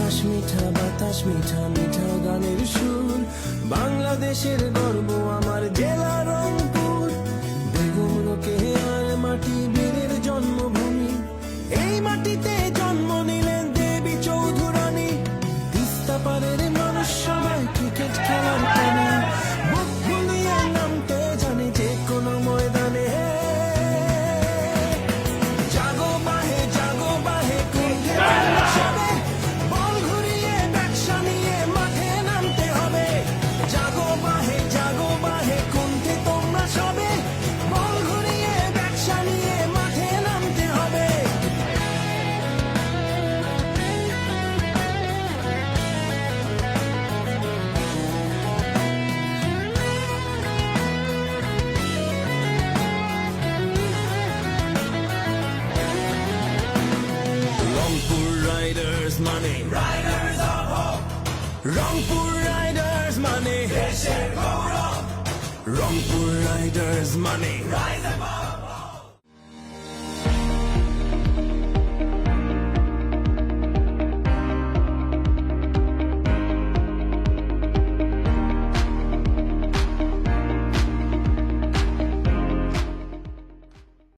আকাশ মিঠা বাতাস, মিঠা মিঠা গানের সুর। বাংলাদেশের গর্ব আমার জেলা রংপুর। বেগম রোকেয়ার মাটি বীরের জন্মভূমি। এই মাটিতে জন্ম নিলেন রাইডার্স মানে riders of hope Rangpur riders মানে দেশের গৌরব রংপুর রাইডার্স মানে রাইজ অ্যাবাউট